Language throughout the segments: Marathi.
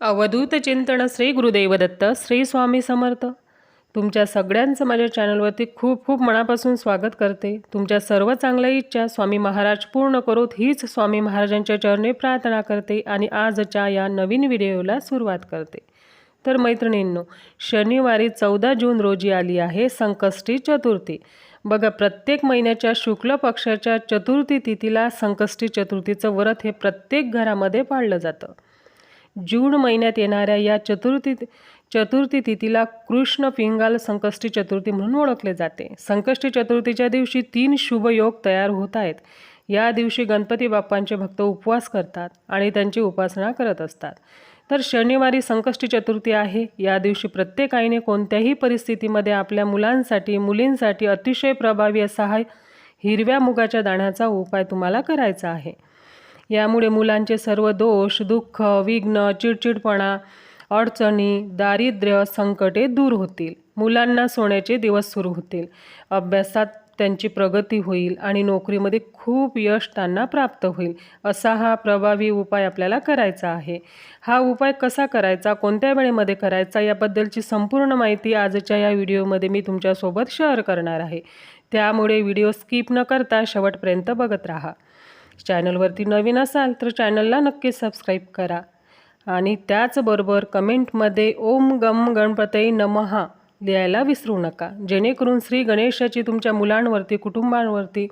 अवधूत चिंतन श्री गुरुदेव दत्त श्री स्वामी समर्थ. तुमच्या सगळ्यांचं माझ्या चॅनलवरती खूप खूप मनापासून स्वागत करते. तुमच्या सर्व चांगल्या इच्छा स्वामी महाराज पूर्ण करोत हीच स्वामी महाराजांच्या चरणी प्रार्थना करते आणि आजच्या या नवीन व्हिडिओला सुरुवात करते. तर मैत्रिणींनो शनिवारी चौदा जून रोजी आली आहे संकष्टी चतुर्थी. बघा प्रत्येक महिन्याच्या शुक्ल पक्षाच्या चतुर्थी तिथीला संकष्टी चतुर्थीचं व्रत हे प्रत्येक घरामध्ये पाळलं जातं. जून महिन्यात येणाऱ्या या चतुर्थी चतुर्थी तिथीला कृष्ण पिंगाल संकष्टी चतुर्थी म्हणून ओळखले जाते. संकष्टी चतुर्थीच्या दिवशी तीन शुभ योग तयार होत आहेत. या दिवशी गणपती बाप्पांचे भक्त उपवास करतात आणि त्यांची उपासना करत असतात. तर शनिवारी संकष्टी चतुर्थी आहे. या दिवशी प्रत्येक आईने कोणत्याही परिस्थितीमध्ये आपल्या मुलांसाठी मुलींसाठी अतिशय प्रभावी असा हा हिरव्या मुगाच्या दाण्याचा उपाय तुम्हाला करायचा आहे. यामुळे मुलांचे सर्व दोष दुःख विघ्न चिडचिडपणा अडचणी दारिद्र्य संकटे दूर होतील. मुलांना सोन्याचे दिवस सुरू होतील. अभ्यासात त्यांची प्रगती होईल आणि नोकरीमध्ये खूप यश त्यांना प्राप्त होईल असा हा प्रभावी उपाय आपल्याला करायचा आहे. हा उपाय कसा करायचा कोणत्या वेळेमध्ये करायचा याबद्दलची संपूर्ण माहिती आजच्या या व्हिडिओमध्ये मी तुमच्यासोबत शेअर करणार आहे. त्यामुळे व्हिडिओ स्किप न करता शेवटपर्यंत बघत राहा. चॅनलवरती नवीन असाल तर चॅनलला नक्की सबस्क्राईब करा. आणि त्याचबरोबर कमेंटमध्ये ओम गम गणपतई नमहा लिहायला विसरू नका. जेणेकरून श्री गणेशाची तुमच्या मुलांवरती कुटुंबांवरती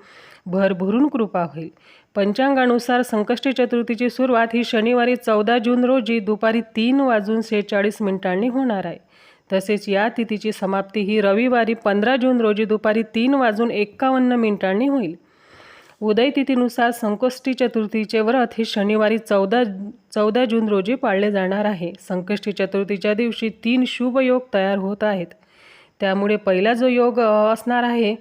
भरभरून कृपा होईल. पंचांगानुसार संकष्टी चतुर्थीची सुरुवात ही शनिवारी चौदा जून रोजी दुपारी तीन वाजून सेहेचाळीस मिनिटांनी होणार आहे. तसेच या तिथीची समाप्ती ही रविवारी पंधरा जून रोजी दुपारी तीन वाजून एक्कावन्न मिनिटांनी होईल. उदयतिथीनुसार संकष्टी चतुर्थीचे व्रत हे शनिवारी चौदा चौदा जून रोजी पाळले जाणार आहे. संकष्टी चतुर्थीच्या दिवशी तीन शुभ योग तयार होत आहेत. त्यामुळे पहिला जो योग असणार आहे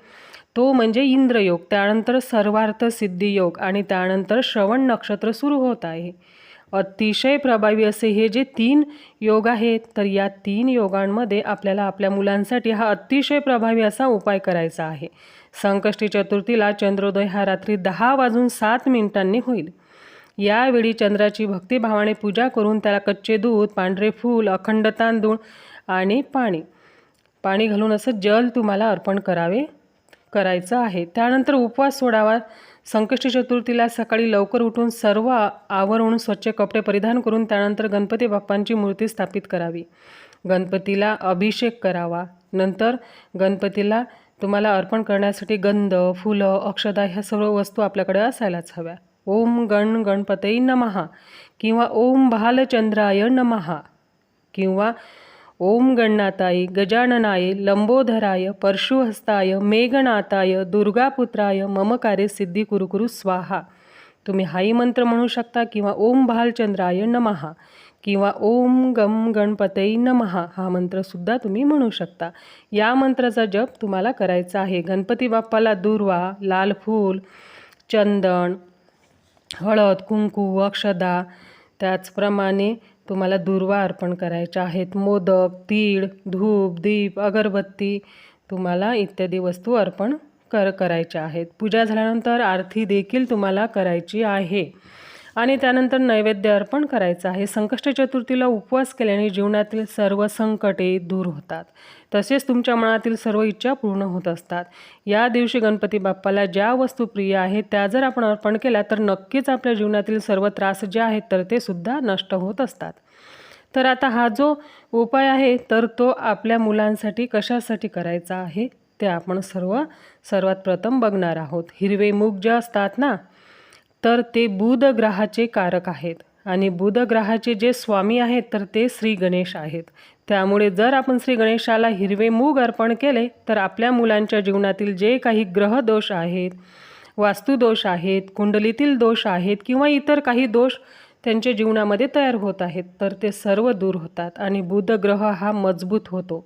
तो म्हणजे इंद्रयोग. त्यानंतर सर्वार्थ सिद्धी योग आणि त्यानंतर श्रवण नक्षत्र सुरू होत आहे. अतिशय प्रभावी असे हे जे तीन योग आहेत तर या तीन योगांमध्ये आपल्याला आपल्या मुलांसाठी हा अतिशय प्रभावी असा उपाय करायचा आहे. संकष्टी चतुर्थीला चंद्रोदय हा रात्री दहा वाजून सात मिनिटांनी होईल. यावेळी चंद्राची भक्तिभावाने पूजा करून त्याला कच्चे दूध पांढरे फूल अखंड तांदूळ आणि पाणी. पाणी घालून असं जल तुम्हाला अर्पण करावे. करायचं आहे. त्यानंतर उपवास सोडावा. संकष्टी चतुर्थीला सकाळी लवकर उठून सर्व आवरून स्वच्छ कपडे परिधान करून त्यानंतर गणपती बाप्पांची मूर्ती स्थापित करावी. गणपतीला अभिषेक करावा. नंतर गणपतीला तुम्हाला अर्पण करण्यासाठी गंध फुलं अक्षदा ह्या सर्व वस्तू आपल्याकडे असायलाच हव्या. ओम गण गणपतई नमहा किंवा ओम भालचंद्राय नमहा किंवा ओम गणनाथाय गजाननाय लंबोधराय परशुहस्ताय मेघनाथाय दुर्गापुत्राय मम कार्य सिद्धी कुरुकुरु स्वाहा. तुम्ही हाई मंत्र म्हणू शकता किंवा ओम भालचंद्राय नमहा किंवा ओम गम गणपतई नमहा हा मंत्रसुद्धा तुम्ही म्हणू शकता. या मंत्राचा जप तुम्हाला करायचा आहे. गणपती बाप्पाला दुर्वा लाल फूल चंदन हळद कुंकू अक्षदा त्याचप्रमाणे तुम्हाला दुर्वा अर्पण करायच्या आहेत. मोदक तीळ धूप दीप अगरबत्ती तुम्हाला इत्यादी वस्तू अर्पण कर करायच्या आहेत. पूजा झाल्यानंतर आरती देखील तुम्हाला करायची आहे. आणि त्यानंतर नैवेद्य अर्पण करायचं आहे. संकष्ट चतुर्थीला उपवास केल्याने जीवनातील सर्व संकटे दूर होतात. तसेच तुमच्या मनातील सर्व इच्छा पूर्ण होत असतात. या दिवशी गणपती बाप्पाला ज्या वस्तू प्रिय आहेत त्या जर आपण अर्पण केल्या तर नक्कीच आपल्या जीवनातील सर्व त्रास जे आहेत तर ते सुद्धा नष्ट होत असतात. तर आता हा जो उपाय आहे तर तो आपल्या मुलांसाठी कशासाठी करायचा आहे ते आपण सर्व सर्वात प्रथम बघणार आहोत. हिरवे मूग जे असतात ना तर ते बुध ग्रहाचे कारक आहेत. आणि बुध ग्रहाचे जे स्वामी आहेत तर ते श्री गणेश आहेत. त्यामुळे जर आपण श्री गणेशाला हिरवे मूग अर्पण केले तर आपल्या मुलांच्या जीवनातील जे काही ग्रहदोष आहेत वास्तुदोष आहेत कुंडलीतील दोष आहेत किंवा इतर काही दोष त्यांच्या जीवनामध्ये तयार होत आहेत तर ते सर्व दूर होतात आणि बुध ग्रह हा मजबूत होतो.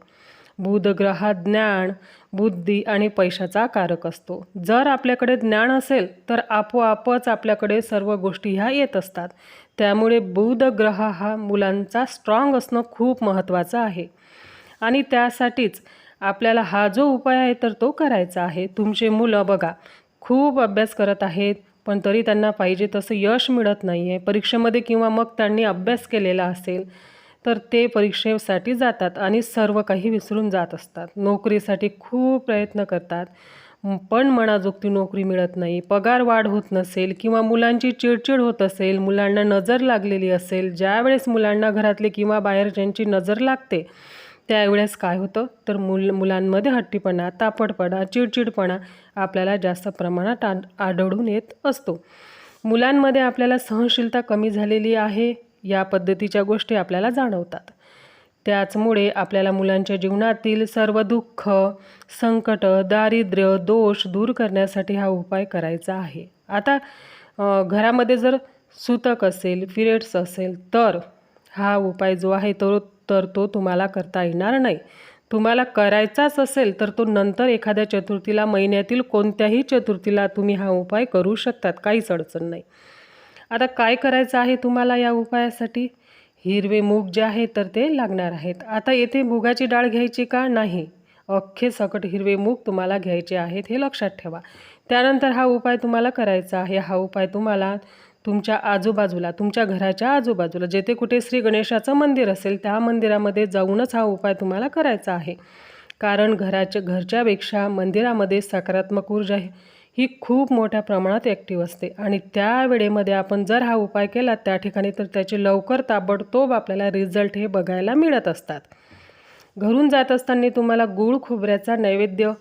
बुधग्रहा ज्ञान बुद्धी आणि पैशाचा कारक असतो. जर आपल्याकडे ज्ञान असेल तर आपोआपच आपल्याकडे सर्व गोष्टी ह्या येत असतात. त्यामुळे बुधग्रह हा मुलांचा स्ट्रॉंग असणं खूप महत्त्वाचं आहे. आणि त्यासाठीच आपल्याला हा जो उपाय आहे तर तो करायचा आहे. तुमचे मुलं बघा खूप अभ्यास करत आहेत पण तरी त्यांना पाहिजे तसं यश मिळत नाही आहे परीक्षेमध्ये किंवा मग त्यांनी अभ्यास केलेला असेल तर ते परीक्षेसाठी जातात आणि सर्व काही विसरून जात असतात. नोकरीसाठी खूप प्रयत्न करतात. पण मनाजोगती नोकरी मिळत नाही. पगार वाढ होत नसेल किंवा मुलांची चिडचिड होत असेल मुलांना नजर लागलेली असेल ज्यावेळेस मुलांना घरातले किंवा बाहेरच्यांची नजर लागते त्यावेळेस काय होतं? तर मुल मुलांमध्ये हट्टीपणा तापडपणा चिडचिडपणा आपल्याला जास्त प्रमाणात आढळून येत असतो. मुलांमध्ये आपल्याला सहनशीलता कमी झालेली आहे. या पद्धतीच्या गोष्टी आपल्याला जाणवतात. त्याचमुळे आपल्याला मुलांच्या जीवनातील सर्व दुःख संकट दारिद्र्य दोष दूर करण्यासाठी हा उपाय करायचा आहे. आता घरामध्ये जर सुतक असेल पिरियड्स असेल तर हा उपाय जो आहे तो तर तो तुम्हाला करता येणार नाही. तुम्हाला करायचाच असेल तर तो नंतर एखाद्या चतुर्थीला महिन्यातील कोणत्याही चतुर्थीला तुम्ही हा उपाय करू शकतात. काहीच अडचण नाही. आता काय करायचं आहे तुम्हाला या उपायासाठी? हिरवे मूग जे आहे तर ते लागणार आहेत. आता येथे मुगाची डाळ घ्यायची का? नाही. अख्खे सकट हिरवे मूग तुम्हाला घ्यायचे आहेत हे लक्षात ठेवा. त्यानंतर हा उपाय तुम्हाला करायचा आहे. हा उपाय तुम्हाला तुमच्या आजूबाजूला तुमच्या घराच्या आजूबाजूला जेथे कुठे श्री गणेशाचं मंदिर असेल त्या मंदिरामध्ये जाऊनच हा उपाय तुम्हाला करायचा आहे. कारण घराच्या घरच्यापेक्षा मंदिरामध्ये सकारात्मक ऊर्जा आहे ही खूप मोठ्या प्रमाणात ॲक्टिव्ह असते. आणि त्या वेळेमध्ये आपण जर हा उपाय केला त्या ठिकाणी तर त्याचे लवकर ताबडतोब आपल्याला रिझल्ट हे बघायला मिळत असतात. घरून जात असताना तुम्हाला गूळ खोबऱ्याचा नैवेद्य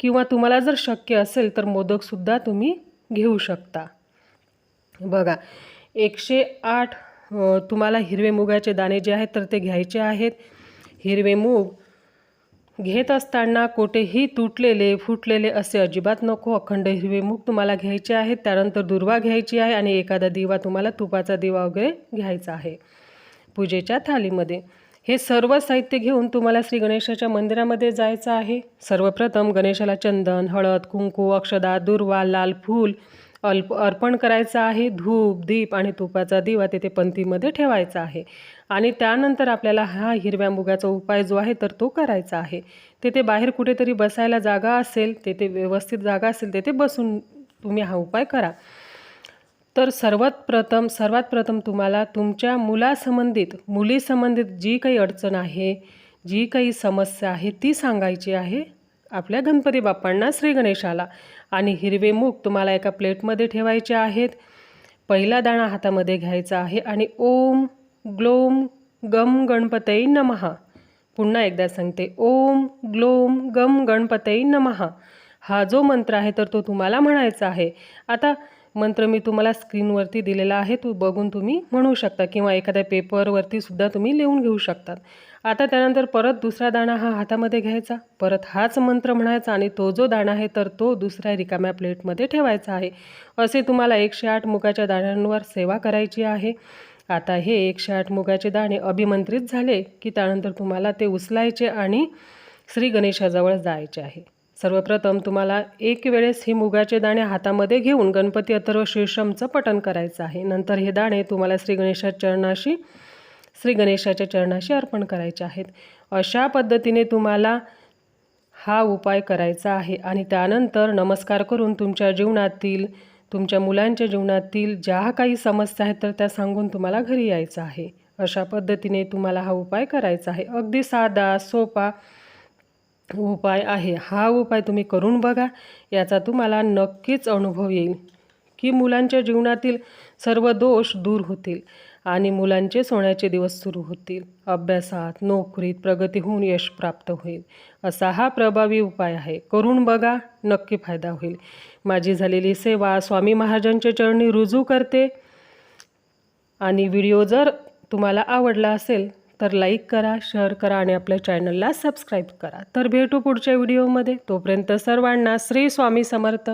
किंवा तुम्हाला जर शक्य असेल तर मोदकसुद्धा तुम्ही घेऊ शकता. बघा एकशे आठ तुम्हाला हिरवे मुगाचे दाणे जे आहेत तर ते घ्यायचे आहेत. हिरवे मूग घेत असताना कोठेही तुटलेले फुटलेले असे अजिबात नको. अखंड हिरवे मूग तुम्हाला घ्यायचे आहेत त्यानंतर दुर्वा घ्यायची आहे आणि एखादा दिवा तुम्हाला तुपाचा दिवा वगैरे घ्यायचा आहे. पूजेच्या थालीमध्ये. हे सर्व साहित्य घेऊन तुम्हाला श्री गणेशाच्या मंदिरामध्ये जायचं आहे. सर्वप्रथम गणेशाला चंदन हळद कुंकू अक्षदा दुर्वा लाल फूल अल्प अर्पण करायचं आहे. धूप दीप आणि तुपाचा दिवा तेथे पंथीमध्ये ठेवायचा आहे. आणि त्यानंतर आपल्याला हा हिरव्या मुगाचा उपाय जो आहे तर तो करायचा आहे. तेथे बाहेर कुठेतरी बसायला जागा असेल तेथे व्यवस्थित जागा असेल तेथे बसून तुम्ही हा उपाय करा. तर सर्वात प्रथम सर्वात प्रथम तुम्हाला तुमच्या मुलासंबंधित मुलीसंबंधित जी काही अडचण आहे जी काही समस्या आहे ती सांगायची आहे आपल्या गणपती बाप्पांना श्री गणेशाला. आणि हिरवे मूग तुम्हाला एका प्लेटमध्ये ठेवायचे आहेत. पहिला दाणा हातामध्ये घ्यायचा आहे आणि ओम ग्लोम गम गणपतई नमहा पुन्हा एकदा सांगते ओम ग्लोम गम गणपतई नमहा हा जो मंत्र आहे तर तो तुम्हाला म्हणायचा आहे. आता मंत्र मी तुम्हाला स्क्रीनवरती दिलेला आहे. तो बघून तुम्ही म्हणू शकता किंवा एखाद्या पेपरवरती सुद्धा तुम्ही लिहून घेऊ शकतात आता त्यानंतर परत दुसरा दाणा हा हातामध्ये घ्यायचा. परत हाच मंत्र म्हणायचा आणि तो जो दाणा आहे तर तो दुसऱ्या रिकाम्या प्लेटमध्ये ठेवायचा आहे. असे तुम्हाला एकशे आठ मुगाच्या दाण्यांवर सेवा करायची आहे. आता हे एकशे आठ मुगाचे दाणे अभिमंत्रित झाले की त्यानंतर तुम्हाला ते उचलायचे आणि श्री गणेशाजवळ जायचे आहे. सर्वप्रथम तुम्हाला एक वेळेस हे मुगाचे दाणे हातामध्ये घेऊन गणपती अथर्व शीर्षमचं पठण करायचं आहे. नंतर हे दाणे तुम्हाला श्री गणेशा चरणाशी श्री गणेशाच्या चरणाशी अर्पण करायचे आहेत. अशा पद्धतीने तुम्हाला हा उपाय करायचा आहे आणि त्यानंतर नमस्कार करून तुमच्या जीवनातील तुमच्या मुलांच्या जीवनातील ज्या काही समस्या आहेत तर त्या सांगून तुम्हाला घरी यायचं आहे. अशा पद्धतीने तुम्हाला हा उपाय करायचा आहे. अगदी साधा सोपा उपाय आहे. हा उपाय तुम्ही करून बघा. याचा तुम्हाला नक्कीच अनुभव येईल की मुलांच्या जीवनातील सर्व दोष दूर होतील आणि मुलांचे सोन्याचे दिवस सुरू होतील. अभ्यासात नोकरीत प्रगती होऊन यश प्राप्त होईल. असा हा प्रभावी उपाय आहे. करून बघा नक्की फायदा होईल. माझी झालेली सेवा स्वामी महाराजांच्या चरणी रुजू करते. आणि व्हिडिओ जर तुम्हाला आवडला असेल तर लाईक करा शेअर करा आणि आपल्या चॅनलला सबस्क्राईब करा. तर भेटू पुढच्या व्हिडिओमध्ये तोपर्यंत सर्वांना श्री स्वामी समर्थ.